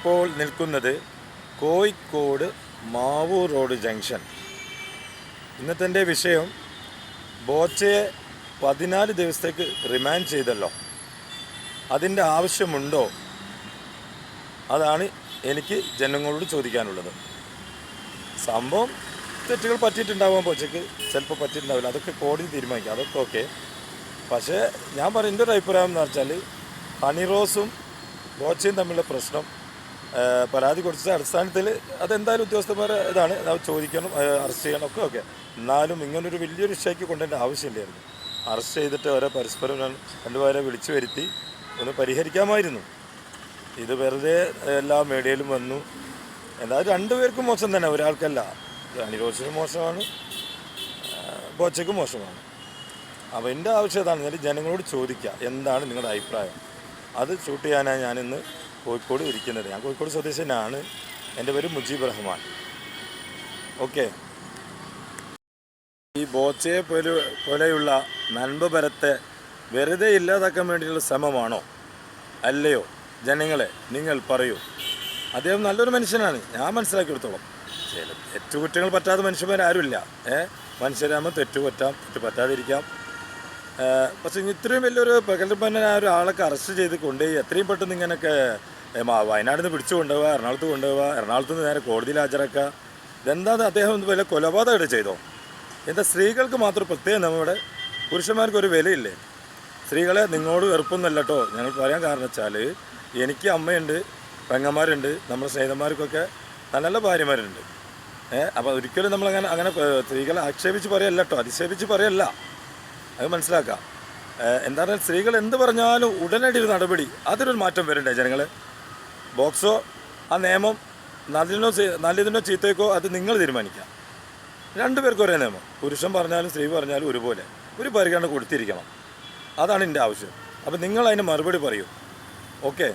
ഞാനിപ്പോൾ നിൽക്കുന്നത് Kozhikode Mavoor road junction. ഇന്നത്തെ എന്റെ വിഷയം ബോച്ചയെ പതിനാല് ദിവസത്തേക്ക് റിമാൻഡ് ചെയ്തല്ലോ. അതിന്റെ ആവശ്യമുണ്ടോ? അതാണ് എനിക്ക് ജനങ്ങളോട് ചോദിക്കാനുള്ളത്. സംഭവം തെറ്റുകൾ പറ്റിയിട്ടുണ്ടാവാം ബോച്ചയ്ക്ക്. ചിലപ്പോൾ പറ്റിയിട്ടുണ്ടാവില്ല. അതൊക്കെ കോടതി തീരുമാനിക്കാം. അതൊക്കെ ഓക്കെ. പക്ഷേ ഞാൻ പറയും എന്റെ ഒരു അഭിപ്രായം എന്ന് വെച്ചാൽ ഹണി റോസും ബോച്ചയും തമ്മിലുള്ള പ്രശ്നം പരാതി കൊടുത്ത അടിസ്ഥാനത്തിൽ അതെന്തായാലും ഉദ്യോഗസ്ഥന്മാരെ ഇതാണ്. ചോദിക്കണം അറസ്റ്റ് ചെയ്യണം ഒക്കെ ഓക്കെ എന്നാലും ഇങ്ങനൊരു വലിയൊരു വിഷയക്ക് കൊണ്ടുവരേണ്ട ആവശ്യമില്ലായിരുന്നു. അറസ്റ്റ് ചെയ്തിട്ട് അവരെ പരസ്പരം രണ്ടു രണ്ടുപേരെ വിളിച്ചു വരുത്തി ഒന്ന് പരിഹരിക്കാമായിരുന്നു. ഇത് വെറുതെ എല്ലാ മീഡിയയിലും വന്നു. എന്നാൽ രണ്ടുപേർക്കും മോശം തന്നെ ഒരാൾക്കല്ല. അനിരോഷനും മോശമാണ് ബോച്ചയ്ക്കും മോശമാണ്. അപ്പോൾ എന്റെ ആവശ്യം ഞാൻ ജനങ്ങളോട് ചോദിക്കുക എന്താണ് നിങ്ങളുടെ അഭിപ്രായം? അത് ഷൂട്ട് ചെയ്യാനാണ് ഞാനിന്ന് കോഴിക്കോട് ഇരിക്കുന്നത്. ഞാൻ കോഴിക്കോട് സ്വദേശനാണ്. എന്റെ പേര് മുജീബ് റഹ്മാൻ. ഓക്കെ. ഈ ബോച്ചയെ പോലെ പോലെയുള്ള നൻപരത്തെ വെറുതെ ഇല്ലാതാക്കാൻ വേണ്ടിയുള്ള ശ്രമമാണോ? അല്ലയോ? ജനങ്ങളെ നിങ്ങൾ പറയൂ. അദ്ദേഹം നല്ലൊരു മനുഷ്യനാണ്. ഞാൻ മനസ്സിലാക്കിയെടുത്തോളം. ചില തെറ്റുകുറ്റങ്ങൾ പറ്റാത്ത മനുഷ്യന്മാരാരുമില്ല. ഏ? മനുഷ്യരാകുമ്പോൾ തെറ്റു പറ്റാം തെറ്റ് പറ്റാതിരിക്കാം പക്ഷേ ഇത്രയും വലിയൊരു പ്രഗത്ഭനായ ഒരാളൊക്കെ അറസ്റ്റ് ചെയ്ത് കൊണ്ടുപോയി എത്രയും പെട്ടെന്ന് ഇങ്ങനെയൊക്കെ വയനാട് നിന്ന് പിടിച്ചു കൊണ്ടുപോവുക എറണാകുളത്ത് കൊണ്ടുപോവുക എറണാകുളത്ത് നിന്ന് നേരെ കോടതിയിൽ ഹാജരാക്കുക. ഇതെന്താ അദ്ദേഹം വല്ല കൊലപാതകമായിട്ട് ചെയ്തോ? എന്താ സ്ത്രീകൾക്ക് മാത്രം പ്രത്യേകം നമ്മുടെ പുരുഷന്മാർക്ക് ഒരു വിലയില്ലേ? സ്ത്രീകളെ നിങ്ങളോട് വെറുപ്പൊന്നല്ല കേട്ടോ. ഞങ്ങൾ പറയാൻ കാരണം വെച്ചാൽ എനിക്ക് അമ്മയുണ്ട് പെങ്ങന്മാരുണ്ട് നമ്മുടെ സ്നേഹിതന്മാർക്കൊക്കെ നല്ല നല്ല ഭാര്യമാരുണ്ട്. ഏഹ് അപ്പോൾ ഒരിക്കലും നമ്മളങ്ങനെ അങ്ങനെ സ്ത്രീകളെ ആക്ഷേപിച്ച് പറയല്ല കേട്ടോ അധിക്ഷേപിച്ച് പറയല്ല. അത് മനസ്സിലാക്കാം. ഏഹ് എന്താ പറയുക സ്ത്രീകൾ എന്ത് പറഞ്ഞാലും ഉടനടി ഒരു നടപടി അതിനൊരു മാറ്റം വരണ്ടേ ജനങ്ങൾ ബോക്സോ ആ നിയമം നല്ലതിനോ നല്ലതിനോ ചീത്തയ്ക്കോ അത് നിങ്ങൾ തീരുമാനിക്കാം. രണ്ടുപേർക്കും ഒരേ നിയമം. പുരുഷൻ പറഞ്ഞാലും സ്ത്രീ പറഞ്ഞാലും ഒരുപോലെ. ഒരു പരിഗണന കൊടുത്തിരിക്കണം. അതാണ് എന്റെ ആവശ്യം. അപ്പം നിങ്ങൾ അതിന് മറുപടി പറയൂ. ഓക്കെ?